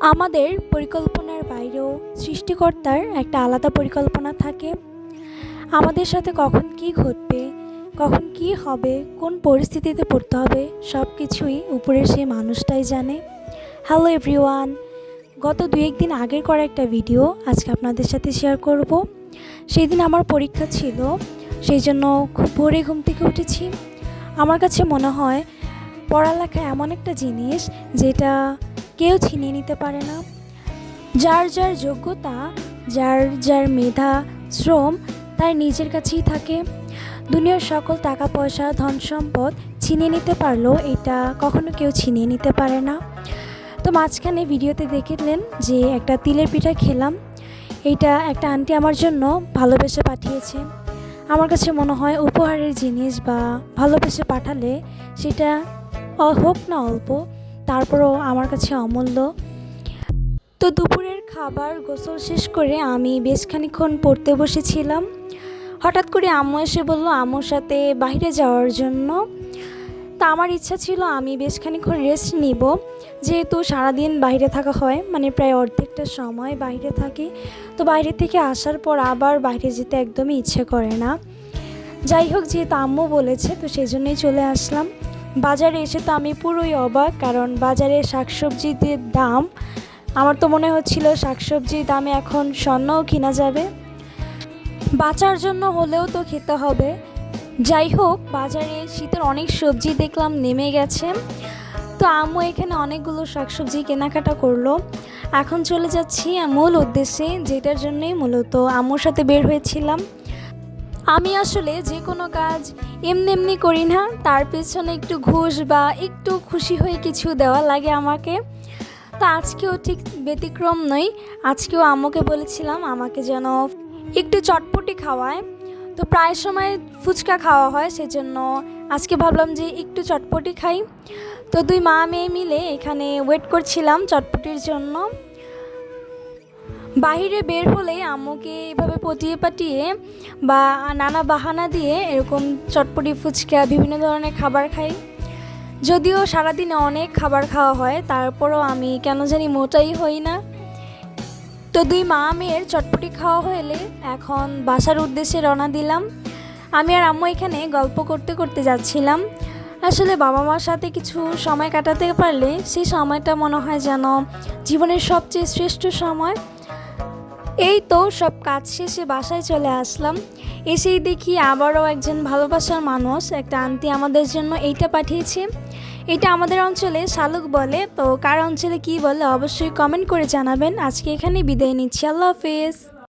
আমাদের পরিকল্পনার বাইরেও সৃষ্টিকর্তার একটা আলাদা পরিকল্পনা থাকে। আমাদের সাথে কখন কী ঘটবে, কখন কী হবে, কোন পরিস্থিতিতে পড়তে হবে সব কিছুই উপরের সেই মানুষটাই জানে। হ্যালো এভরিওয়ান গত দু একদিন আগের করা একটা ভিডিও আজকে আপনাদের সাথে শেয়ার করব। সেই দিন আমার পরীক্ষা ছিল, সেই জন্য খুব ভোরে ঘুম থেকে উঠেছি। আমার কাছে মনে হয় পড়ালেখা এমন একটা জিনিস যেটা কেউ ছিনিয়ে নিতে পারে না। যার যার যোগ্যতা, যার যার মেধা, শ্রম, তার নিজের কাছেই থাকে। দুনিয়ার সকল টাকা পয়সা ধন সম্পদ ছিনিয়ে নিতে পারলেও এটা কখনো কেউ ছিনিয়ে নিতে পারে না। তো মাঝখানে ভিডিওতে দেখলেন যে একটা তিলের পিঠা খেলাম। এইটা একটা আন্টি আমার জন্য ভালোবেসে পাঠিয়েছে। আমার কাছে মনে হয় উপহারের জিনিস বা ভালোবেসে পাঠালে সেটা হোক না অল্প তারপরও আমার কাছে অমূল্য। তো দুপুরের খাবার গোসল শেষ করে আমি বেশ খানিক্ষণ পড়তে বসেছিলাম। হঠাৎ করে আম্মু এসে বলল, আম্মুর সাথে বাইরে যাওয়ার জন্য। তা আমার ইচ্ছা ছিল আমি বেশ খানিক্ষণ রেস্ট নিব। যেহেতু সারাদিন বাইরে থাকা হয় মানে প্রায় অর্ধেকটা সময় বাইরে থাকি, তো বাইরে থেকে আসার পর আবার বাইরে যেতে একদমই ইচ্ছে করে না। যাই হোক, যেহেতু আম্মু বলেছে, তো সেই জন্যই চলে আসলাম। বাজারে এসে তো আমি পুরোই অবাক, কারণ বাজারে শাকসবজিদের দাম, আমার তো মনে হচ্ছিল শাকসবজির দামে এখন স্বর্ণও কিনা যাবে। বাঁচার জন্য হলেও তো খেতে হবে। যাই হোক, বাজারে শীতের অনেক সবজি দেখলাম নেমে গেছে। তো আম্মু এখানে অনেকগুলো শাকসবজি কেনাকাটা করল। এখন চলে যাচ্ছি মূল উদ্দেশ্যে, যেটার জন্যই মূলত আম্মুর সাথে বের হয়েছিলাম। আমি আসলে যে কোনো কাজ এমনি এমনি করি না। তার পেছনে একটু ঘুষ বা একটু খুশি হয়ে কিছু দেওয়া লাগে আমাকে। তো আজকেও ঠিক ব্যতিক্রম নই আজকেও আম্মুকে বলেছিলাম আমাকে যেন একটু চটপটি খাওয়ায়। তো প্রায় সময় ফুচকা খাওয়া হয়, সেজন্য আজকে ভাবলাম যে একটু চটপটি খাই। তো দুই মা মেয়ে মিলে এখানে ওয়েট করছিলাম চটপটির জন্য। বাহিরে বের হলে আম্মুকে এভাবে পটিয়ে পাটিয়ে বা নানা বাহানা দিয়ে এরকম চটপটি ফুচকা, বিভিন্ন ধরনের খাবার খাই। যদিও সারাদিনে অনেক খাবার খাওয়া হয়, তারপরও আমি কেন জানি মোটাই হই না। তো দুই মা মেয়ের চটপটি খাওয়া হলে এখন বাসার উদ্দেশ্যে রওনা দিলাম। আমি আর আম্মু এখানে গল্প করতে করতে যাচ্ছিলাম। আসলে বাবা মার সাথে কিছু সময় কাটাতে পারলে সেই সময়টা মনে হয় যেন জীবনের সবচেয়ে শ্রেষ্ঠ সময়। এই তো সব কাজ শেষে বাসায় চলে আসলাম। এসেই দেখি আবারও একজন ভালোবাসার মানুষ, একটা আন্টি আমাদের জন্য এইটা পাঠিয়েছে। এটা আমাদের অঞ্চলে শালুক বলে, তো কার অঞ্চলে কি বলে অবশ্যই কমেন্ট করে জানাবেন। আজকে এখানে বিদায় নিচ্ছি। আল্লাহ হাফেজ।